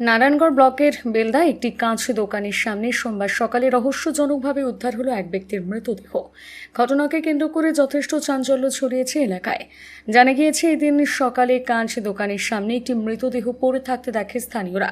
নারায়ণগড় ব্লকের বেলদা একটি কাঁচ দোকানের সামনে সোমবার সকালে রহস্যজনকভাবে উদ্ধার হলো এক ব্যক্তির মৃতদেহ। ঘটনাকে কেন্দ্র করে যথেষ্ট চাঞ্চল্য ছড়িয়েছে এলাকায়। জানা গিয়েছে, এদিন সকালে কাঁচ দোকানের সামনে একটি মৃতদেহ পড়ে থাকতে দেখে স্থানীয়রা।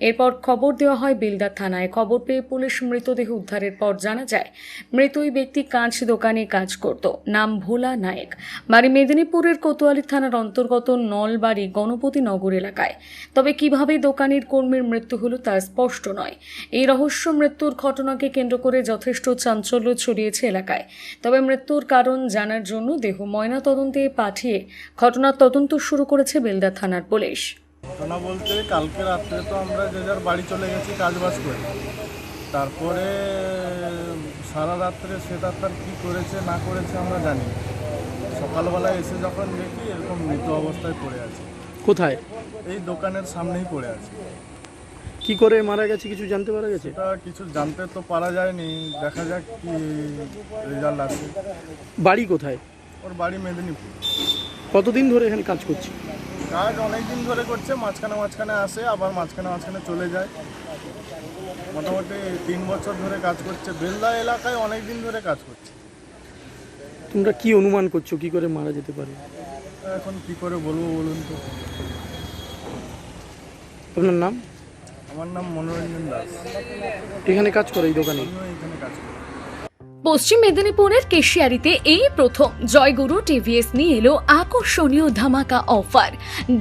এরপর খবর দেওয়া হয়, বেলদা থানায় খবর পেয়ে পুলিশ মৃতদেহ উদ্ধারের পর জানা যায় মৃত ওই ব্যক্তি কাঁচ দোকানে কাজ করত। নাম ভোলা নায়েক। বাড়ি মেদিনীপুরের কোতোয়ালি থানার অন্তর্গত নলবাড়ি গণপতি নগর এলাকায়। তবে কীভাবে দোকানের কর্মীর মৃত্যু হলো তা স্পষ্ট নয়। এই রহস্য মৃত্যুর ঘটনাকে কেন্দ্র করে যথেষ্ট চাঞ্চল্য ছড়িয়েছে এলাকায়। তবে মৃত্যুর কারণ জানার জন্য দেহ ময়না তদন্তে পাঠিয়ে ঘটনার তদন্ত শুরু করেছে বেলদা থানার পুলিশ। ঘটনা বলতে কালকে রাত্রে তো আমরা যে যার বাড়ি চলে গেছি কাজবাজ করে। তারপরে সারা রাত্রে সেটা তার কী করেছে, না করেছে আমরা জানি না। সকালবেলা এসে যখন দেখি এরকম মৃত অবস্থায় পড়ে আছে। কোথায়? এই দোকানের সামনেই পড়ে আছে। কি করে মারা গেছে কিছু জানতে পারা গেছে? কিছু জানতে তো পারা যায়নি। দেখা যাক কি রেজাল্ট আসে। বাড়ি কোথায়? ওর বাড়ি মেদিনীপুর। কতদিন ধরে এখানে কাজ করছে? কাজ অনেক দিন ধরে করছে মাঝখানে মাঝখানে আসে আবার মাঝখানে মাঝখানে চলে যায়। মোটামুটি তিন বছর ধরে কাজ করছে। বেলদা এলাকায় অনেক দিন ধরে কাজ করছে। তোমরা কি অনুমান করছ কি করে মারা যেতে পারে? এখন কি করে বলব বলুন তো? আপনার নাম? আমার নাম মনোরঞ্জন দাস। এখানে কাজ করে এই দোকানে? এখানে কাজ করি। পশ্চিম মেদিনীপুরের কেশিয়ারিতে এই প্রথম জয়গুরু টিভিএস নিয়ে এলো আকর্ষণীয় ধামাকা অফার,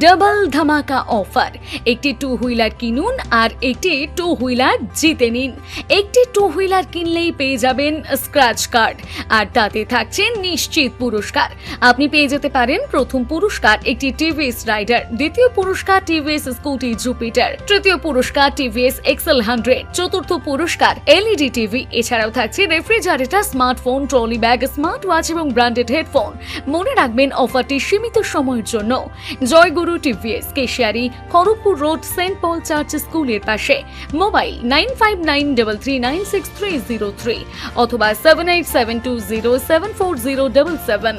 ডাবল ধামাকা অফার। একটি টু হুইলার কিনুন আর একটি টু হুইলার জিতে নিন। একটি টু হুইলার কিনলেই পেয়ে যাবেন স্ক্র্যাচ কার্ড আর তাতে থাকছে নিশ্চিত পুরস্কার। আপনি পেয়ে যেতে পারেন প্রথম পুরস্কার একটি টিভিএস রাইডার, দ্বিতীয় পুরস্কার টিভিএস স্কুটি জুপিটার, তৃতীয় পুরস্কার টিভিএস এক্সেল হান্ড্রেড, চতুর্থ পুরস্কার এলইডি টিভি, এছাড়াও থাকছে refrigerator smartphone, trolley bag smart watch এবং ব্র্যান্ডেড হেডফোন। মনে রাখবেন, অফারটি সীমিত সময়ের জন্য। Joyguru TVS, Keshiary, Kharagpur road, saint Paul church স্কুলের পাশে। Mobile nine five nine double three nine six three zero three অথবা seven eight seven two zero seven four zero double seven.